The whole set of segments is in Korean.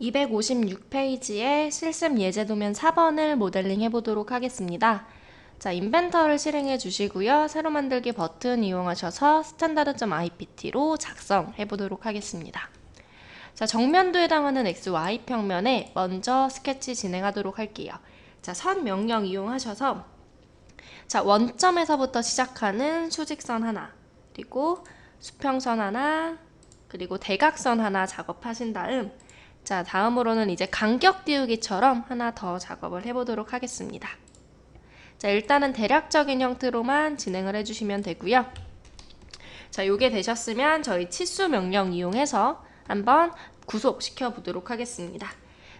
256페이지에 실습 예제 도면 4번을 모델링 해보도록 하겠습니다. 자, 인벤터를 실행해 주시고요. 새로 만들기 버튼 이용하셔서 스탠다드.ipt로 작성해 보도록 하겠습니다. 자, 정면도 해당하는 XY 평면에 먼저 스케치 진행하도록 할게요. 자, 선 명령 이용하셔서 자, 원점에서부터 시작하는 수직선 하나, 그리고 수평선 하나, 그리고 대각선 하나 작업하신 다음 자, 다음으로는 이제 간격 띄우기처럼 하나 더 작업을 해보도록 하겠습니다. 자, 일단은 대략적인 형태로만 진행을 해주시면 되고요. 자, 요게 되셨으면 저희 치수 명령 이용해서 한번 구속시켜 보도록 하겠습니다.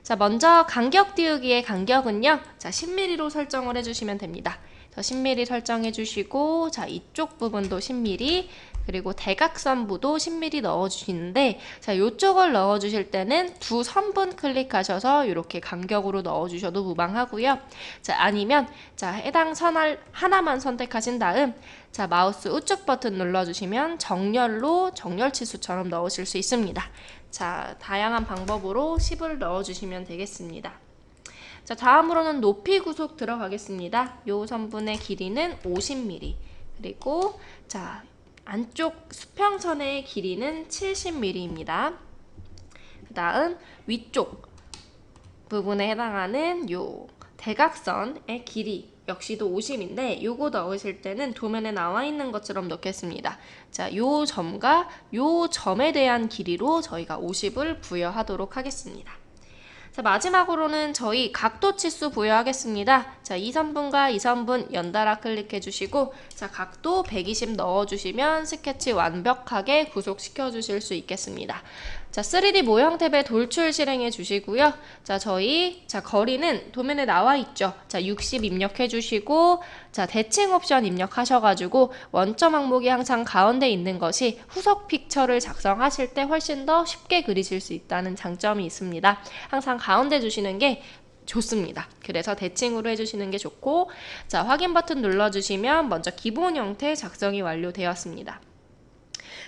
자, 먼저 간격 띄우기의 간격은요. 자, 10mm로 설정을 해주시면 됩니다. 자, 10mm 설정해 주시고 자, 이쪽 부분도 10mm 그리고 대각선부도 10mm 넣어 주시는데 자, 요쪽을 넣어 주실 때는 두 선분 클릭하셔서 이렇게 간격으로 넣어 주셔도 무방하고요. 자, 아니면 자, 해당 선을 하나만 선택하신 다음 자, 마우스 우측 버튼 눌러 주시면 정렬로 정렬 치수처럼 넣으실 수 있습니다. 자, 다양한 방법으로 10을 넣어 주시면 되겠습니다. 자, 다음으로는 높이 구속 들어가겠습니다. 요 선분의 길이는 50mm. 그리고 자, 안쪽 수평선의 길이는 70mm입니다. 그 다음 위쪽 부분에 해당하는 요 대각선의 길이 역시도 50인데 요거 넣으실 때는 도면에 나와 있는 것처럼 넣겠습니다. 자, 요 점과 요 점에 대한 길이로 저희가 50을 부여하도록 하겠습니다. 자, 마지막으로는 저희 각도 치수 부여하겠습니다. 자, 2선분과 2선분 연달아 클릭해 주시고 자, 각도 120 넣어 주시면 스케치 완벽하게 구속시켜 주실 수 있겠습니다. 자, 3D 모형 탭에 돌출 실행해 주시고요. 자, 저희 자, 거리는 도면에 나와 있죠. 자, 60 입력해 주시고 자, 대칭 옵션 입력하셔 가지고 원점 항목이 항상 가운데 있는 것이 후속 픽처를 작성하실 때 훨씬 더 쉽게 그리실 수 있다는 장점이 있습니다. 항상 가운데 주시는 게 좋습니다. 그래서 대칭으로 해주시는 게 좋고, 자, 확인 버튼 눌러주시면 먼저 기본 형태 작성이 완료되었습니다.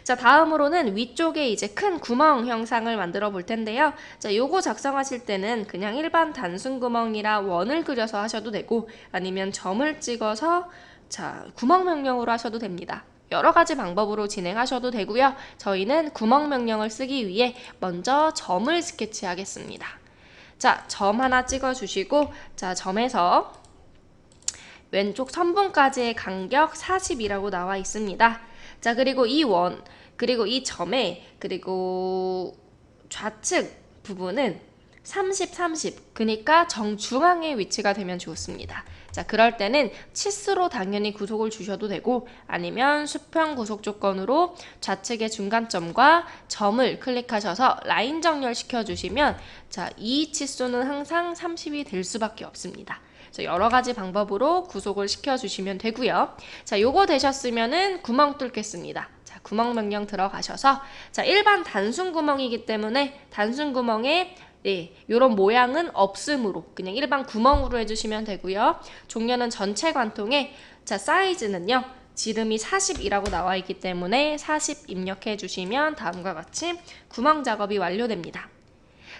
자, 다음으로는 위쪽에 이제 큰 구멍 형상을 만들어 볼 텐데요. 자, 요거 작성하실 때는 그냥 일반 단순 구멍이라 원을 그려서 하셔도 되고, 아니면 점을 찍어서 자, 구멍 명령으로 하셔도 됩니다. 여러 가지 방법으로 진행하셔도 되고요. 저희는 구멍 명령을 쓰기 위해 먼저 점을 스케치하겠습니다. 자, 점 하나 찍어 주시고, 자, 점에서 왼쪽 선분까지의 간격 40이라고 나와 있습니다. 자, 그리고 이 원, 그리고 이 점에, 그리고 좌측 부분은 30, 30. 그러니까 정중앙에 위치가 되면 좋습니다. 자, 그럴 때는 치수로 당연히 구속을 주셔도 되고 아니면 수평 구속 조건으로 좌측의 중간점과 점을 클릭하셔서 라인 정렬 시켜 주시면 자, 이 치수는 항상 30이 될 수밖에 없습니다. 자, 여러 가지 방법으로 구속을 시켜 주시면 되고요. 자, 요거 되셨으면은 구멍 뚫겠습니다. 자, 구멍 명령 들어가셔서 자, 일반 단순 구멍이기 때문에 단순 구멍에 네, 이런 모양은 없음으로 그냥 일반 구멍으로 해주시면 되고요. 종려는 전체 관통에 자 사이즈는요. 지름이 40이라고 나와 있기 때문에 40 입력해 주시면 다음과 같이 구멍 작업이 완료됩니다.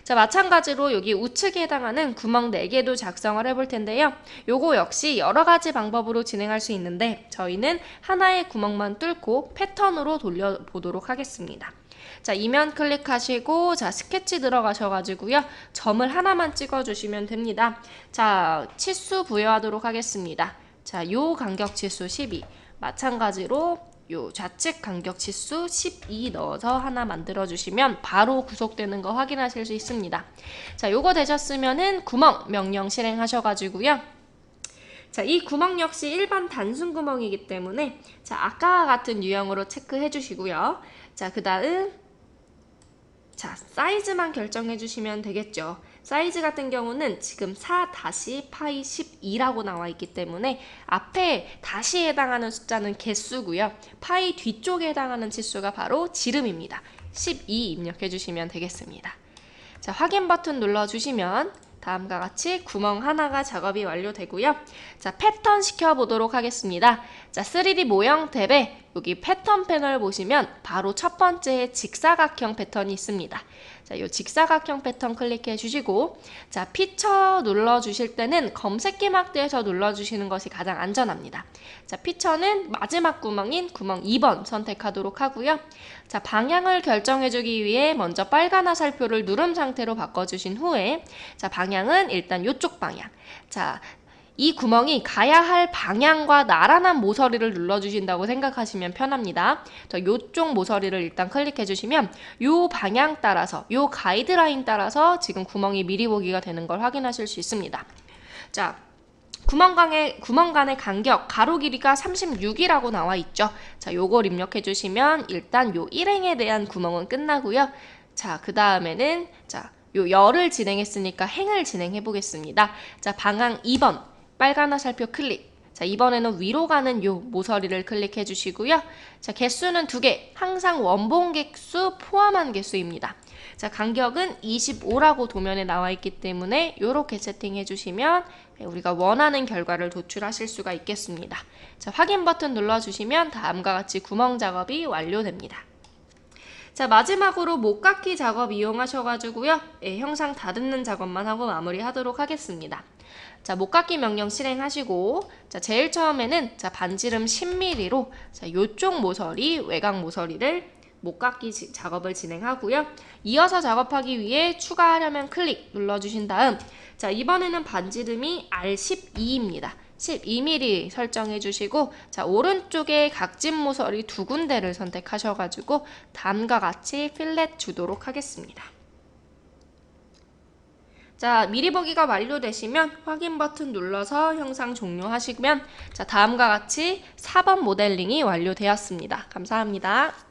자, 마찬가지로 여기 우측에 해당하는 구멍 4개도 작성을 해볼 텐데요. 요거 역시 여러 가지 방법으로 진행할 수 있는데 저희는 하나의 구멍만 뚫고 패턴으로 돌려보도록 하겠습니다. 자, 이면 클릭하시고, 자, 스케치 들어가셔가지고요. 점을 하나만 찍어주시면 됩니다. 자, 치수 부여하도록 하겠습니다. 자, 요 간격 치수 12. 마찬가지로 요 좌측 간격 치수 12 넣어서 하나 만들어 주시면 바로 구속되는 거 확인하실 수 있습니다. 자, 요거 되셨으면은 구멍 명령 실행하셔 가지고요. 자, 이 구멍 역시 일반 단순 구멍이기 때문에 자, 아까와 같은 유형으로 체크해 주시고요. 자, 그 다음 자, 사이즈만 결정해 주시면 되겠죠. 사이즈 같은 경우는 지금 4 다시 파이 12라고 나와 있기 때문에 앞에 다시 해당하는 숫자는 개수고요. 파이 뒤쪽에 해당하는 치수가 바로 지름입니다. 12 입력해 주시면 되겠습니다. 자, 확인 버튼 눌러 주시면 다음과 같이 구멍 하나가 작업이 완료되고요. 자, 패턴 시켜보도록 하겠습니다. 자, 3D 모형 탭에 여기 패턴 패널 보시면 바로 첫 번째 직사각형 패턴이 있습니다. 자, 이 직사각형 패턴 클릭해 주시고 자, 피처 눌러 주실 때는 검색기 막대에서 눌러 주시는 것이 가장 안전합니다. 자, 피처는 마지막 구멍인 구멍 2번 선택하도록 하고요. 자, 방향을 결정해 주기 위해 먼저 빨간 화살표를 누름 상태로 바꿔 주신 후에 자, 방향 은 일단 이쪽 방향. 자, 이 구멍이 가야 할 방향과 나란한 모서리를 눌러주신다고 생각하시면 편합니다. 자, 요쪽 모서리를 일단 클릭해 주시면 요 방향 따라서 요 가이드라인 따라서 지금 구멍이 미리 보기가 되는 걸 확인하실 수 있습니다. 자, 구멍 간의 구멍 간의 간격 가로 길이가 36이라고 나와 있죠. 자, 요걸 입력해 주시면 일단 요 일행에 대한 구멍은 끝나고요. 자, 그 다음에는 자, 요 열을 진행했으니까 행을 진행해 보겠습니다. 자, 방향 2번 빨간 화살표 클릭. 자, 이번에는 위로 가는 요 모서리를 클릭해 주시고요. 자, 개수는 두 개. 항상 원본 개수 포함한 개수입니다. 자, 간격은 25라고 도면에 나와 있기 때문에 요렇게 세팅해 주시면 우리가 원하는 결과를 도출하실 수가 있겠습니다. 자, 확인 버튼 눌러 주시면 다음과 같이 구멍 작업이 완료됩니다. 자 마지막으로 목깎기 작업 이용하셔가지고요 예, 형상 다듬는 작업만 하고 마무리하도록 하겠습니다. 자 목깎기 명령 실행하시고 자 제일 처음에는 자 반지름 10mm로 자 요쪽 모서리 외곽 모서리를 목깎기 지- 작업을 진행하고요. 이어서 작업하기 위해 추가하려면 클릭 눌러주신 다음 자 이번에는 반지름이 R12입니다. 12mm 설정해 주시고 자 오른쪽에 각진 모서리 두 군데를 선택하셔가지고 다음과 같이 필렛 주도록 하겠습니다. 자 미리 보기가 완료되시면 확인 버튼 눌러서 형상 종료하시면 자 다음과 같이 4번 모델링이 완료되었습니다. 감사합니다.